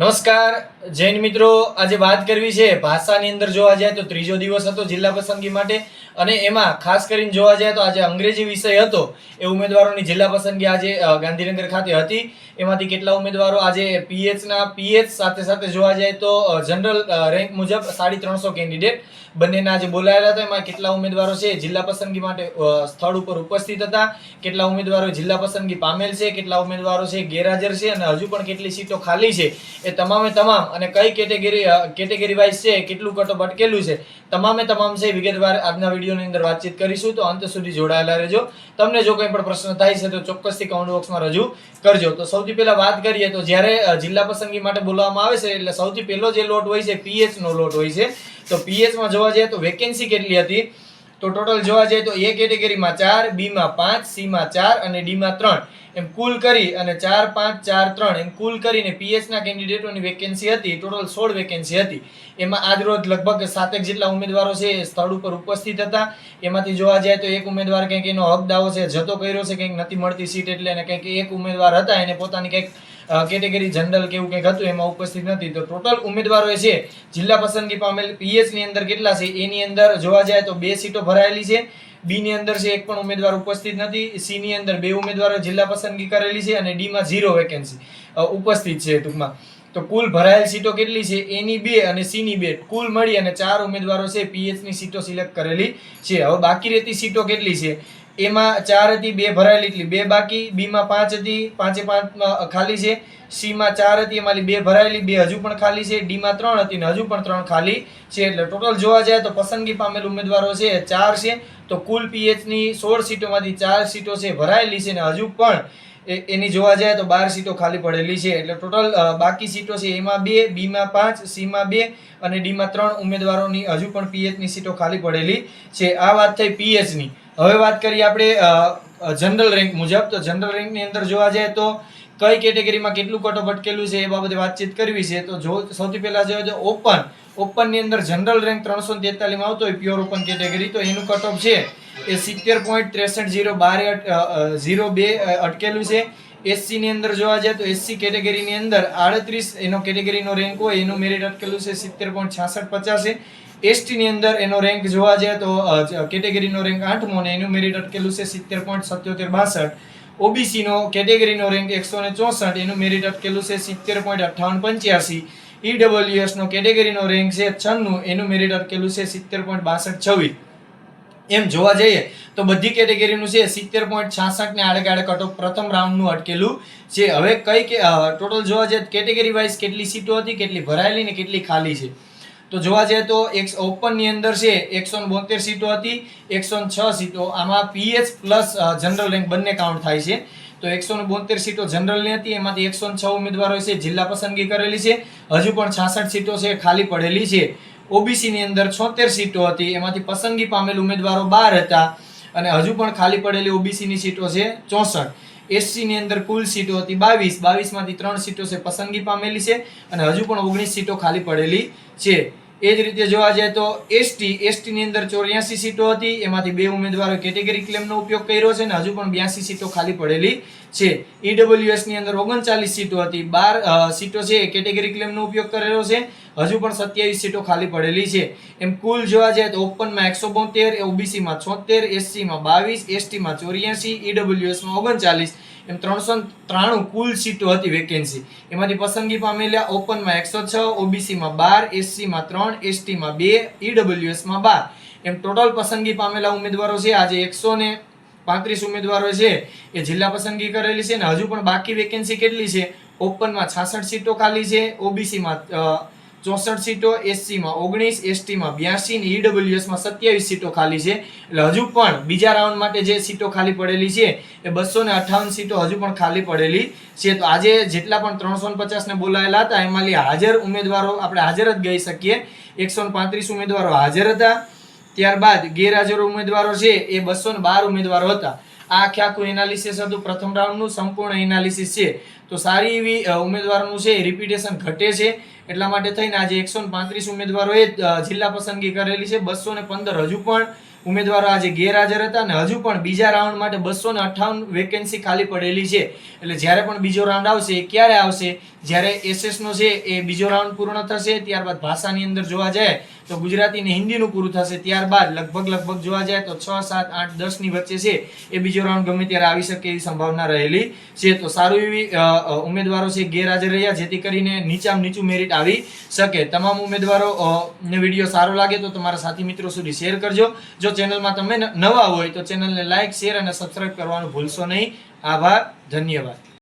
નમસ્કાર, જૈન મિત્રો. આજે વાત કરવી છે ભાષાની અંદર જોવા જાય તો ત્રીજો દિવસ હતો જિલ્લા પસંદગી માટે અને એમાં ખાસ કરીને જોવા જાય તો આજે અંગ્રેજી વિષય હતો. એ ઉમેદવારોની જિલ્લા પસંદગી આજે ગાંધીનગર ખાતે હતી. એમાંથી કેટલા ઉમેદવારો આજે પીએચના પીએચ સાથે સાથે જોવા જાય તો જનરલ રેન્ક મુજબ સાડી ત્રણસો કેન્ડિડેટ. બંનેના આજે બોલાયેલા હતા. એમાં કેટલા ઉમેદવારો છે જિલ્લા પસંદગી માટે સ્થળ ઉપર ઉપસ્થિત હતા. કેટલા ઉમેદવારો જિલ્લા પસંદગી પામેલ છે? કેટલા ઉમેદવારો છે? ગેરહાજર છે? અને હજુ પણ કેટલી સીટો ખાલી છે? એ તમામે તમામ, અને કઈ કેટેગરી કેટેગરી વાઇઝ છે, કેટલું કટો અટકેલું છે, તમામે તમામ છે, વિગતવાર આજના વિડીયોની અંદર વાતચીત કરીશું, તો અંત સુધી જોડાયેલા રહેજો. તમને જો કંઈ પણ પ્રશ્ન થાય છે, તો ચોક્કસથી કમેન્ટ બોક્સમાં રજૂ કરજો. તો સૌથી પહેલાં વાત કરીએ, તો જ્યારે જિલ્લા પસંદગી માટે બોલાવવામાં આવે છે, એટલે સૌથી પહેલો જે લોટ હોય છે પીએચનો લોટ હોય છે. તો પીએચમાં જોવા જઈએ તો વેકેન્સી કેટલી હતી? તો ટોટલ જોવા જઈએ તો એ કેટેગરીમાં ચાર, બીમાં પાંચ, સીમાં ચાર અને ડીમાં ત્રણ. એમ કુલ કરી અને ચાર, પાંચ, ચાર, ત્રણ, એમ કુલ કરીને પીએચના કેન્ડિડેટોની વેકેન્સી હતી ટોટલ સોળ વેકેન્સી હતી. એમાં આજ રોજ લગભગ સાતેક જેટલા ઉમેદવારો છે એ સ્થળ ઉપર ઉપસ્થિત હતા. એમાંથી જોવા જાય તો એક ઉમેદવાર કંઈક એનો હક દાવો છે, જતો કર્યો છે, કંઈક નથી મળતી સીટ એટલે અને કંઈક એક ઉમેદવાર હતા, એને પોતાની કંઈક કેટેગરી જનરલ કે એવું કંઈક હતું, એમાં ઉપસ્થિત નથી. તો ટોટલ ઉમેદવારો છે, જિલ્લા પસંદગી પામેલ પીએચની અંદર કેટલા છે, એની અંદર જોવા જાય તો બે સીટો ભરાયેલી છે. બી ની અંદર છે એક પણ ઉમેદવાર ઉપસ્થિત નથી. સી ની અંદર બે ઉમેદવારો જિલ્લા પસંદગી કરેલી છે અને ડી માં ઝીરો વેકેન્સી ઉપસ્થિત છે ટૂંકમાં. તો કુલ ભરાયેલ સીટો કેટલી છે? એની બે અને સી ની બે. કુલ મળી અને ચાર ઉમેદવારો છે પીએચની સીટો સિલેક્ટ કરેલી છે. હવે બાકી રહેતી સીટો કેટલી છે? એમાં ચાર હતી, બે ભરાયેલી એટલી બે બાકી, બીમાં પાંચ હતી, પાંચે પાંચમાં ખાલી છે. સીમાં ચાર હતી, એમાંથી બે ભરાયેલી, બે હજુ પણ ખાલી છે, ડીમાં ત્રણ હતી ને હજુ પણ ત્રણ ખાલી છે. એટલે ટોટલ જોવા જાય તો પસંદગી પામેલ ઉમેદવારો છે ચાર છે. તો કુલ પીએચની સોળ સીટોમાંથી ચાર સીટો છે, ભરાયેલી છે ને હજુ પણ એની જોવા જાય તો બાર સીટો ખાલી પડેલી છે. એટલે ટોટલ બાકી સીટો છે એમાં બે, બીમાં પાંચ, સીમાં બે અને ડીમાં ત્રણ ઉમેદવારોની હજુ પણ પીએચની સીટો ખાલી પડેલી છે. આ વાત થઈ પીએચની. હવે વાત કરીએ આપણે જનરલ રેન્ક મુજબ. તો જનરલ રેન્કની અંદર જોવા જાય તો કઈ કેટેગરીમાં કેટલું કટઓફ અટકેલું છે એ બાબતે વાતચીત કરવી છે. તો જો સૌથી પહેલા જોઈએ તો ઓપન. ઓપનની અંદર જનરલ રેન્ક ત્રણસો તેતાલીસ આવતો હોય, પ્યોર ઓપન કેટેગરી. તો એનું કટઓફ છે એ સિત્તેર પોઈન્ટ ત્રેસઠ જીરો બાર ઝીરો બે અટકેલું છે. એસસી ની અંદર જોવા જાય તો એસસી કેટેગરીની અંદર આડત્રીસ એનો કેટેગરીનો રેન્ક હોય, એનું મેરિટ અટકેલું છે સિત્તેર પોઈન્ટ છાસઠ પચાસે. એસટીની અંદર એનો રેન્ક જોવા જાય તો કેટેગરીનો રેન્ક આઠમો ને એનું મેરિટ અટકેલું છે સિત્તેર પોઈન્ટ સત્યોતેર બાસઠ. ઓબીસી નો કેટેગરીનો રેન્ક એકસો ને ચોસઠ, એનું મેરિટ અટકેલું છે સિત્તેર પોઈન્ટ અઠ્ઠાવન પંચ્યાસી. ઈડબ્લ્યુએસ નો કેટેગરીનો રેન્ક છે છન્નું, એનું મેરિટ અટકેલું છે સિત્તેર પોઈન્ટ બાસઠ છવ્વીસ. એમ જોવા જઈએ તો બધી કેટેગરીનું છે સિત્તેર પોઈન્ટ છાસઠ ને આડે આડે કટઓફ પ્રથમ રાઉન્ડનું અટકેલું છે. હવે કઈ ટોટલ જોવા જઈએ કેટેગરી વાઇઝ કેટલી સીટો હતી, કેટલી ભરાયેલી ને કેટલી ખાલી છે. તો જોવા જઈએ તો એકસો ઓપનની અંદર છે, એકસો બોતેર સીટો હતી, એકસો છ સીટો. આમાં પીએચ પ્લસ જનરલ રેન્ક બંને કાઉન્ટ થાય છે. તો એકસો બોતેર સીટો જનરલની હતી, એમાંથી એકસો છ ઉમેદવારો છે, જિલ્લા પસંદગી કરેલી છે. હજુ પણ છાસઠ સીટો છે, ખાલી પડેલી છે. ઓબીસીની અંદર છોતેર સીટો હતી, એમાંથી પસંદગી પામેલ ઉમેદવારો બાર હતા અને હજુ પણ ખાલી પડેલી ઓબીસીની સીટો છે, ચોસઠ. એસસીની અંદર કુલ સીટો હતી બાવીસ, બાવીસમાંથી ત્રણ સીટો છે, પસંદગી પામેલી છે અને હજુ પણ ઓગણીસ સીટો ખાલી પડેલી છે. એ જ રીતે જોવા જાય તો એસટી, એસટીની અંદર ચોર્યાસી સીટો હતી. એમાંથી બે ઉમેદવારો કેટેગરી ક્લેમનો ઉપયોગ કર્યો છે અને હજુ પણ બ્યાસી સીટો ખાલી પડેલી છે. ઈડબ્લ્યુએસની અંદર ઓગણચાલીસ સીટો હતી. બાર સીટો છે એ કેટેગરી ક્લેમનો ઉપયોગ કરેલો છે. હજુ પણ સત્યાવીસ સીટો ખાલી પડેલી છે. એમ કુલ જોવા જાય તો ઓપનમાં એકસો બોતેર, ઓબીસીમાં છોતેર, એસસીમાં બાવીસ, એસટીમાં ચોર્યાસી, ઈડબ્લ્યુએસમાં ઓગણચાલીસ. એમ ત્રણસો ત્રાણું કુલ સીટો હતી વેકેન્સી એમાંથી પસંદગી પામેલા ઓપનમાં એકસો છ ઓબીસીમાં બાર એસસીમાં ત્રણ એસટીમાં બે ઈડબ્લ્યુએસમાં બાર. એમ ટોટલ પસંદગી પામેલા ઉમેદવારો છે આજે એકસો ને પાંત્રીસ ઉમેદવારો છે. એ જિલ્લા પસંદગી કરેલી છે ને હજુ પણ બાકી વેકેન્સી કેટલી છે? ઓપનમાં છાસઠ સીટો ખાલી છે ઓબીસીમાં ચોસઠ સીટો એસસીમાં, ઓગણીસ એસટીમાં, બ્યાસી ને ઈડબ્લ્યુએસમાં સત્યાવીસ સીટો ખાલી છે. એટલે હજુ પણ બીજા રાઉન્ડ માટે જે સીટો ખાલી પડેલી છે, એ બસો ને અઠાવન સીટો હજુ પણ ખાલી પડેલી છે. તો આજે જેટલા પણ ત્રણસો પચાસને બોલાયેલા હતા એમાંથી હાજર ઉમેદવારો આપણે હાજર જ ગઈ શકીએ. એકસો પાંત્રીસ ઉમેદવારો હાજર હતા. ત્યારબાદ ગેરહાજર ઉમેદવારો છે, એ બસો ને બાર ઉમેદવારો હતા. આ આખે આખું એનાલિસિસ હતું, પ્રથમ રાઉન્ડનું સંપૂર્ણ એનાલિસિસ છે. તો સારી એવી ઉમેદવારોનું છે રિપીટેશન ઘટે છે. એટલા માટે થઈને આજે એકસો પાંત્રીસ ઉમેદવારોએ જિલ્લા પસંદગી કરેલી છે. બસો ને પંદર હજુ પણ ઉમેદવારો આજે ગેરહાજર હતા અને હજુ પણ બીજા રાઉન્ડ માટે બસો ને અઠ્ઠાવન વેકેન્સી ખાલી પડેલી છે. એટલે જ્યારે પણ બીજો રાઉન્ડ આવશે, એ ક્યારે આવશે? જ્યારે એસએસ નો છે, એ બીજો રાઉન્ડ પૂર્ણ થશે, ત્યારબાદ ભાષાની અંદર જોવા જાય તો ગુજરાતી ને હિન્દીનું પૂરું થશે. ત્યારબાદ લગભગ લગભગ જોવા જાય તો છ, સાત, આઠ, દસની વચ્ચે છે, એ બીજો રાઉન્ડ ગમે ત્યારે આવી શકે એવી સંભાવના રહેલી છે. તો સારું એવી ઉમેદવારો છે, ગેરહાજર રહ્યા, જેથી કરીને નીચામાં નીચું મેરિટ આવી શકે. તમામ ઉમેદવારો ને વીડિયો સારો લાગે તો તમારા સાથી મિત્રો સુધી શેર કરજો. જો ચેનલમાં તમે નવા હોય તો ચેનલને લાઇક શેર અને સબસ્ક્રાઈબ કરવાનું ભૂલશો નહીં. આભાર, ધન્યવાદ.